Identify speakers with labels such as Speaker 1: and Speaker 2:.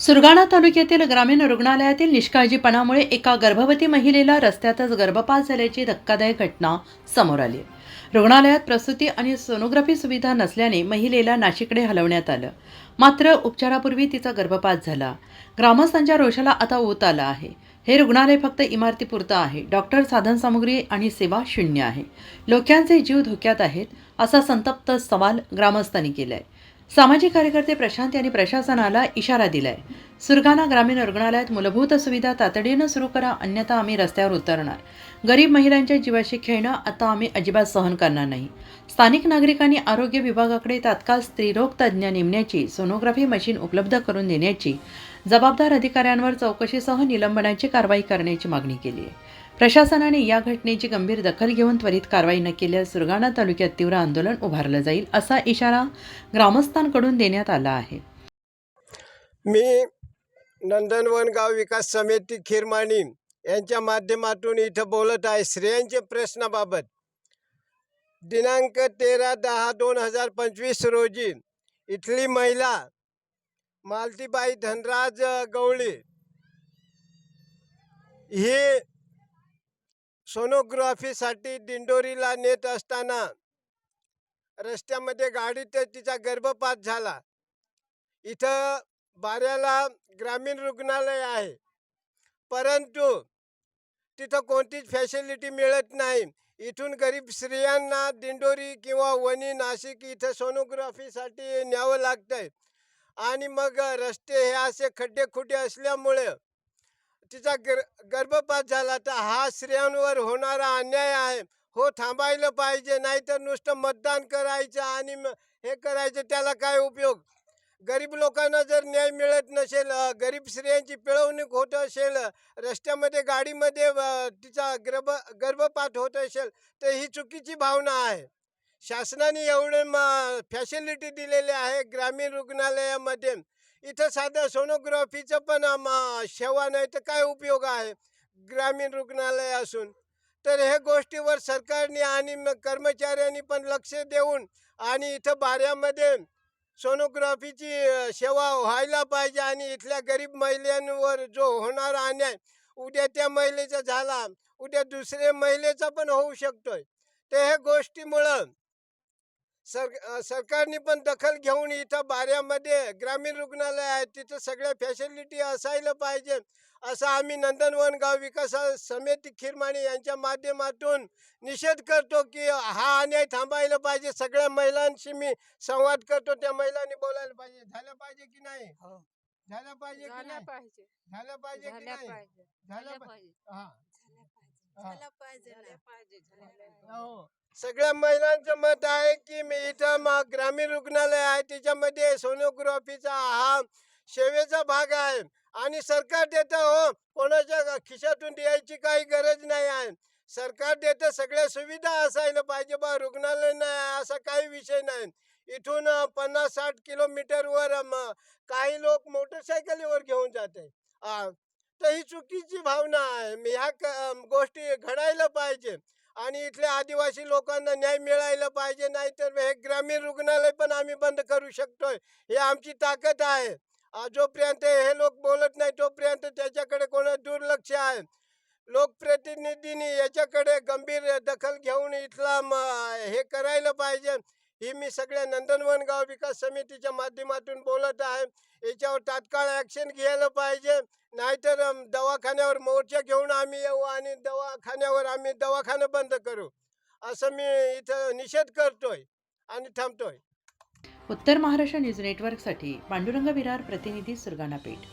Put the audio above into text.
Speaker 1: सुरगाणा तालुक्यातील ग्रामीण रुग्णालयातील निष्काळजीपणामुळे एका गर्भवती महिलेला रस्त्यातच गर्भपात झाल्याची धक्कादायक घटना समोर आली. रुग्णालयात प्रसूती आणि सोनोग्राफी सुविधा नसल्याने महिलेला नाशिककडे हलवण्यात आलं. मात्र उपचारापूर्वी तिचा गर्भपात झाला. ग्रामस्थांच्या रोषाला आता ऊत आला आहे. हे रुग्णालय फक्त इमारतीपुरतं आहे. डॉक्टर साधनसामुग्री आणि सेवा शून्य आहे. लोक्यांचे जीव धोक्यात आहेत असा संतप्त सवाल ग्रामस्थांनी केला आहे सामाजिक कार्यकर्ते प्रशांत यांनी प्रशासनाला इशारा दिलाय. सुरगाणा ग्रामीण रुग्णालयात मूलभूत सुविधा तातडीनं सुरू करा अन्यथा आम्ही रस्त्यावर उतरणार. गरीब महिलांच्या जीवाशी खेळणं आता आम्ही अजिबात सहन करणार नाही. स्थानिक नागरिकांनी आरोग्य विभागाकडे तात्काळ स्त्रीरोग तज्ज्ञ नेमण्याची सोनोग्राफी मशीन उपलब्ध करून देण्याची जबाबदार अधिकाऱ्यांवर चौकशीसह निलंबनाची कारवाई करण्याची मागणी केली आहे. प्रशासनाने या घटनेची गंभीर दखल घेऊन त्वरित कारवाई न केल्यास सुरगाणा तालुक्यात तीव्र आंदोलन उभारलं जाईल असा इशारा ग्रामस्थांकडून देण्यात आला आहे.
Speaker 2: मी नंदनवन गाव विकास समिती खिरमाणी यांच्या माध्यमातून इथं बोलत आहे. स्त्रियांच्या प्रश्नाबाबत. दिनांक तेरा दहा दोन हजार पंचवीस रोजी इथली महिला मालतीबाई धनराज गवळी ही सोनोग्राफीसाठी दिंडोरीला नेत असताना रस्त्यामध्ये गाडीत तिचा गर्भपात झाला. इथं बाऱ्याला ग्रामीण रुग्णालय आहे. परंतु तिथं कोणतीच फॅसिलिटी मिळत नाही. इथून गरीब स्त्रियांना दिंडोरी किंवा वणी नाशिक इथं सोनोग्राफीसाठी न्यावं लागतंय. आणि मग रस्ते हे असे खड्डे खुड्डे असल्यामुळे तिचा गर गर्भपात झाला तर हा स्त्रियांवर होणारा अन्याय आहे. हो थांबायला पाहिजे नाहीतर नुसतं मतदान करायचं आणि हे करायचं त्याला काय उपयोग? गरीब लोकांना जर न्याय मिळत नसेल गरीब स्त्रियांची पिळवणूक होत असेल रस्त्यामध्ये गाडीमध्ये तिचा गर्भ गर्भपात होत असेल तर ही चुकीची भावना आहे. शासनाने एवढे फॅसिलिटी दिलेली आहे ग्रामीण रुग्णालयामध्ये. इथं साध्या सोनोग्राफीचं पण सेवा नाही तर काय उपयोग आहे? ग्रामीण रुग्णालय असून. तर हे गोष्टीवर सरकारने आणि कर्मचाऱ्यांनी पण लक्ष देऊन आणि इथं बाऱ्यामध्ये सोनोग्राफीची सेवा व्हायला पाहिजे आणि इथल्या गरीब महिलांवर जो होणारा अन्याय उद्या त्या महिलेचा झाला उद्या दुसऱ्या महिलेचा पण होऊ शकतोय. तर ह्या गोष्टीमुळं सर सरकारने पण दखल घेऊन इथं बाऱ्यामध्ये ग्रामीण रुग्णालय आहे तिथं सगळ्या फॅसिलिटी असायला पाहिजे. असं आम्ही नंदनवन गाव विकास समिती खिरमाणी यांच्या माध्यमातून निषेध करतो की हा अन्याय थांबायला पाहिजे. सगळ्या महिलांशी मी संवाद करतो. त्या महिलांनी बोलायला पाहिजे. झालं पाहिजे की नाही?
Speaker 3: हो.
Speaker 2: झालं पाहिजे की
Speaker 3: झाल्या
Speaker 2: नाही?
Speaker 3: पाहिजे.
Speaker 2: झालं पाहिजे की
Speaker 3: झाल्या
Speaker 2: नाही?
Speaker 3: पाहिजे.
Speaker 2: झालं
Speaker 3: झाल्या पाहिजे.
Speaker 2: हा. हा.
Speaker 3: झाल्या पाहिजे झाल्या पाहिजे. झाल्या पाहिजे.
Speaker 2: हो. सगळ्या महिलांचं मत आहे की मी इथं मग ग्रामीण रुग्णालय आहे. त्याच्यामध्ये सोनोग्राफीचा हा सेवेचा भाग आहे. आणि सरकार देतं हो. कोणाच्या खिशातून द्यायची काही गरज नाही आहे. सरकार देतं सगळ्या सुविधा असायला पाहिजे बा. रुग्णालय नाही असा काही विषय नाही. इथून पन्नास साठ किलोमीटरवर काही लोक मोटरसायकलीवर घेऊन जाते. तर ही चुकीची भावना आहे. मी ह्या क- गोष्टी घडायला पाहिजे आणि इथल्या आदिवासी लोकांना न्याय मिळायला पाहिजे नाहीतर हे ग्रामीण रुग्णालय पण आम्ही बंद करू शकतोय. हे आमची ताकद आहे. जोपर्यंत हे लोक बोलत नाही तोपर्यंत त्याच्याकडे कोणा दुर्लक्ष आहे. लोकप्रतिनिधींनी याच्याकडे गंभीर दखल घेऊन इथला म, हे करायला पाहिजे. ही मी सगळ्या नंदनवन गाव विकास समितीच्या माध्यमातून बोलत आहे. याच्यावर तात्काळ ॲक्शन घ्यायला पाहिजे. नाहीतर दवाखान्यावर मोर्चा घेऊन आम्ही येऊ आणि दवाखान्यावर आम्ही दवाखाना बंद करू. असं मी इथं निषेध करतोय आणि थांबतोय.
Speaker 1: उत्तर महाराष्ट्र न्यूज नेटवर्कसाठी पांडुरंग विरार प्रतिनिधी सुरगाणा पेठ